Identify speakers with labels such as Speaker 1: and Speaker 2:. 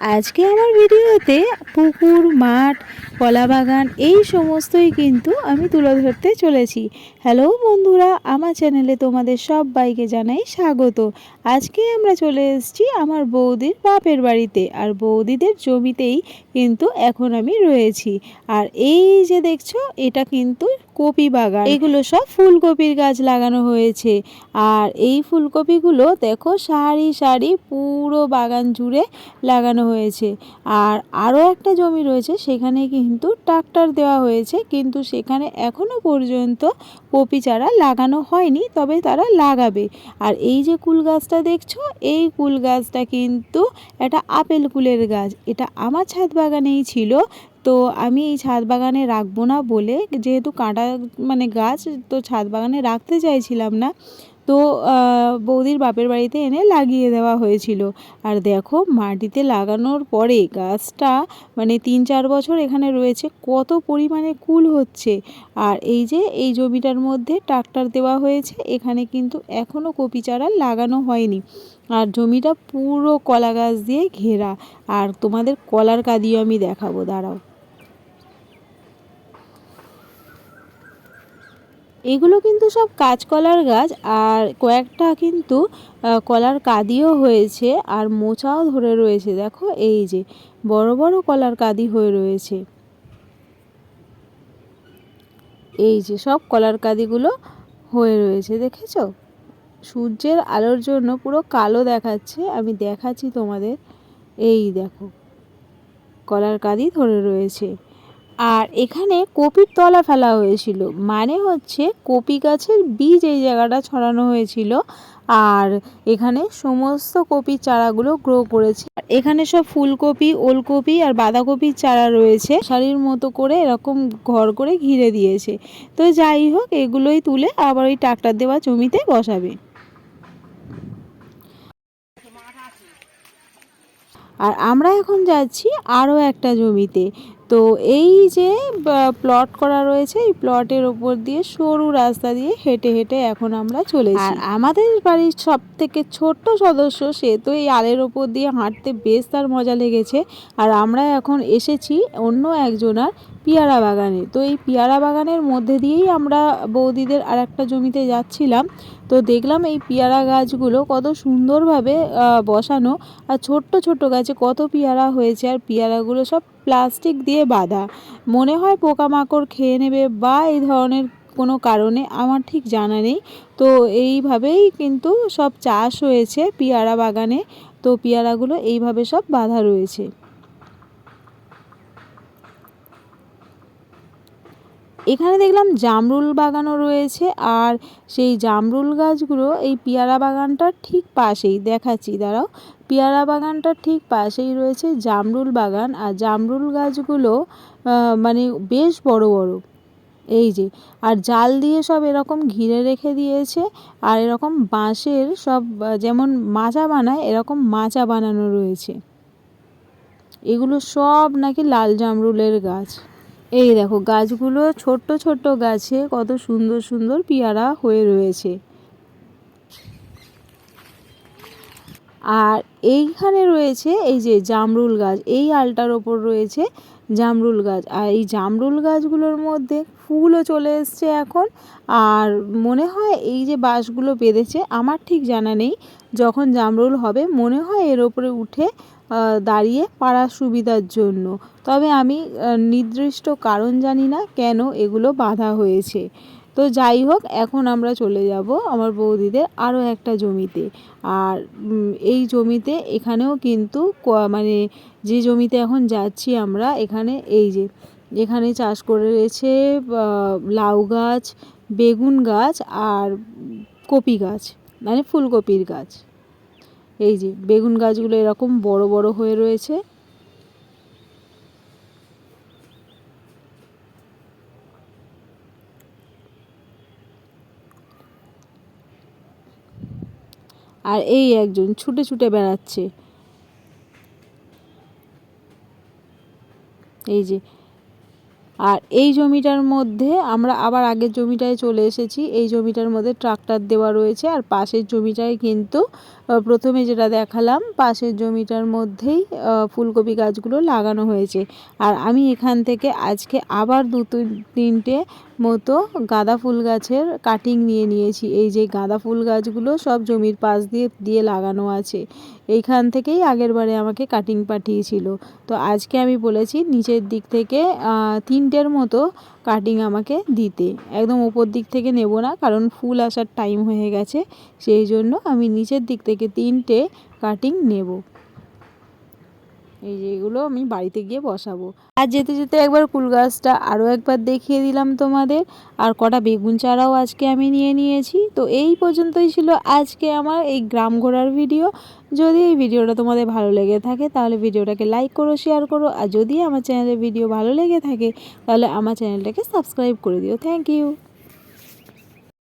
Speaker 1: আজকে আমার ভিডিওতে পুকুর মাঠ কলা বাগান এই সমস্তই কিন্তু আমি তুলে ধরতে চলেছি। হ্যালো বন্ধুরা, আমার চ্যানেলে তোমাদের সব বাইকে জানাই স্বাগত। আজকে আমরা চলে এসেছি আমার বৌদির বাপের বাড়িতে, আর বৌদিদের জমিতেই কিন্তু এখন আমি রয়েছি। আর এই যে দেখছ, এটা কিন্তু কপি বাগান। এগুলো সব ফুলকপির গাছ লাগানো হয়েছে। আর এই ফুলকপিগুলো দেখো, সারি সারি পুরো বাগান জুড়ে লাগানো হয়েছে। আর আরও একটা জমি রয়েছে, সেখানে কিন্তু ট্রাক্টর দেওয়া হয়েছে, কিন্তু সেখানে এখনও পর্যন্ত কপি চারা লাগানো হয়নি, তবে তারা লাগাবে। আর এই যে কুল গাছটা দেখছ, এই কুল গাছটা কিন্তু একটা আপেল কুলের গাছ। এটা আমার ছাদ বাগানেই ছিল, তো আমি এই ছাদ বাগানে রাখব না বলে, যেহেতু কাঁটা মানে গাছ তো ছাদ বাগানে রাখতে চাইছিলাম না তো বৌদির বাপের বাড়িতে এনে লাগিয়ে দেওয়া হয়েছিল। আর দেখো, মাটিতে লাগানোর পরে গাছটা মানে তিন চার বছর এখানে রয়েছে, কত পরিমাণে কুল হচ্ছে। আর এই যে, এই জমিটার মধ্যে ট্রাক্টর দেওয়া হয়েছে, এখানে কিন্তু এখনও কপি চারা লাগানো হয়নি। আর জমিটা পুরো কলা গাছ দিয়ে ঘেরা। আর তোমাদের কলার কাদিও আমি দেখাবো, দাঁড়াও। এগুলো কিন্তু সব কাঁচকলার গাছ আর কয়েকটা কিন্তু কলার কাদিও হয়েছে আর মোচাও ধরে রয়েছে। দেখো, এই যে বড় বড় কলার কাদি হয়ে রয়েছে। এই যে সব কলার কাদিগুলো হয়ে রয়েছে, দেখেছ? সূর্যের আলোর জন্য পুরো কালো দেখাচ্ছে। আমি দেখাচ্ছি তোমাদের। এই দেখো, কলার কাদি ধরে রয়েছে। আর এখানে কপির তলা ফেলা হয়েছিল। মানে হচ্ছে কপি গাছের বীজ এই জায়গাটা ছড়ানো হয়েছিল। আর এখানে সমস্ত কপির চারাগুলো গ্রো করেছে। এখানে সব ফুলকপি, ওলকপি আর বাঁধাকপির চারা রয়েছে। শাড়ির মতো করে এরকম ঘর করে ঘিরে দিয়েছে। তো যাই হোক, এগুলোই তুলে আবার ওই ট্রাক্টর দেওয়া জমিতে বসাবে। আর আমরা এখন যাচ্ছি আরও একটা জমিতে। তো এই যে প্লট করা রয়েছে, এই প্লটের ওপর দিয়ে সরু রাস্তা দিয়ে হেঁটে হেঁটে এখন আমরা চলেছি। আর আমাদের বাড়ির সব থেকে ছোট্ট সদস্য, সে তো এই আলের ওপর দিয়ে হাঁটতে বেশ তার মজা লেগেছে। আর আমরা এখন এসেছি অন্য একজনার পিয়ারা বাগানে। তো এই পিয়ারা বাগানের মধ্যে দিয়েই আমরা বৌদিদের আর একটা জমিতে যাচ্ছিলাম। তো দেখলাম এই পিয়ারা গাছগুলো কত সুন্দরভাবে বসানো। আর ছোট্ট ছোট্ট গাছে কত পেয়ারা হয়েছে। আর পেয়ারাগুলো সব প্লাস্টিক দিয়ে বাঁধা। মনে হয় পোকামাকড় খেয়ে নেবে বা এই ধরনের কোনো কারণে, আমার ঠিক জানা নেই। তো এইভাবেই কিন্তু সব চাষ হয়েছে পেয়ারা বাগানে। তো পেয়ারাগুলো এইভাবে সব বাঁধা রয়েছে। এখানে দেখলাম জামরুল বাগানও রয়েছে আর সেই জামরুল গাছগুলো এই পেয়ারা বাগানটার ঠিক পাশেই, দেখাচ্ছি, দাঁড়াও। পেয়ারা বাগানটার ঠিক পাশেই রয়েছে জামরুল বাগান আর জামরুল গাছগুলো মানে বেশ বড় বড়। এই যে, আর জাল দিয়ে সব এরকম ঘিরে রেখে দিয়েছে আর এরকম বাঁশের সব যেমন মাচা বানায়, এরকম মাচা বানানো রয়েছে। এগুলো সব নাকি লাল জামরুলের গাছ। এই দেখো, গাছগুলো ছোট্ট ছোট্ট গাছে কত সুন্দর সুন্দর পেয়ারা হয়ে রয়েছে। আর এইখানে রয়েছে এই যে জামরুল গাছ, এই আলটার ওপর রয়েছে জামরুল গাছ। আর এই জামরুল গাছগুলোর মধ্যে ফুলও চলে এসছে এখন। আর মনে হয় এই যে বাঁশগুলো বেঁধেছে, আমার ঠিক জানা নেই, যখন জামরুল হবে, মনে হয় এর ওপরে উঠে দাঁড়িয়ে পাড়ার সুবিধার জন্য। তবে আমি নির্দিষ্ট কারণ জানি না কেন এগুলো বাঁধা হয়েছে। তো যাই হোক, এখন আমরা চলে যাব আমার বৌদিদের আরও একটা জমিতে। আর এই জমিতে এখানেও কিন্তু মানে যে জমিতে এখন যাচ্ছি আমরা, এখানে এই যে, এখানে চাষ করে রয়েছে লাউ গাছ, বেগুন গাছ আর কপি গাছ মানে ফুলকপির গাছ। এই যে বেগুন গাছগুলো এরকম বড় বড় হয়ে রয়েছে। আর এই একজন ছুটে ছুটে বেড়াচ্ছে। এই যে আর এই জমিটার মধ্যে আমরা আবার আগের জমিটায় চলে এসেছি। এই জমিটার মধ্যে ট্রাক্টর দেওয়া রয়েছে আর পাশের জমিটায় কিন্তু প্রথমে যেটা দেখালাম, পাশের জমিটার মধ্যেই ফুলকপি গাছগুলো লাগানো হয়েছে। আর আমি এখান থেকে আজকে আবার দু তিন- তিনটে মতো গাঁদা ফুল গাছের কাটিং নিয়ে নিয়েছি। এই যে গাঁদা ফুল গাছগুলো সব জমির পাশ দিয়ে দিয়ে লাগানো আছে। এইখান থেকেই আগের বারে আমাকে কাটিং পাঠিয়েছিল। তো আজকে আমি বলেছি নিচের দিক থেকে তিনটের মতো কাটিং আমাকে দিতে। একদম ওপর দিক থেকে নেব না, কারণ ফুল আসার টাইম হয়ে গেছে। সেই জন্য আমি নিচের দিক থেকে তিনটে কাটিং নেব। এই যে এগুলো আমি বাড়িতে গিয়ে বসাবো। আর যেতে যেতে একবার কুল গাছটা আরও একবার দেখিয়ে দিলাম তোমাদের। আর কটা বেগুন চারাও আজকে আমি নিয়ে নিয়েছি। তো এই পর্যন্তই ছিল আজকে আমার এই গ্রাম ঘোরার ভিডিও। যদি এই ভিডিওটা তোমাদের ভালো লেগে থাকে, তাহলে ভিডিওটাকে লাইক করো, শেয়ার করো। আর যদি আমার চ্যানেলের ভিডিও ভালো লেগে থাকে, তাহলে আমার চ্যানেলটাকে সাবস্ক্রাইব করে দিও। Thank you.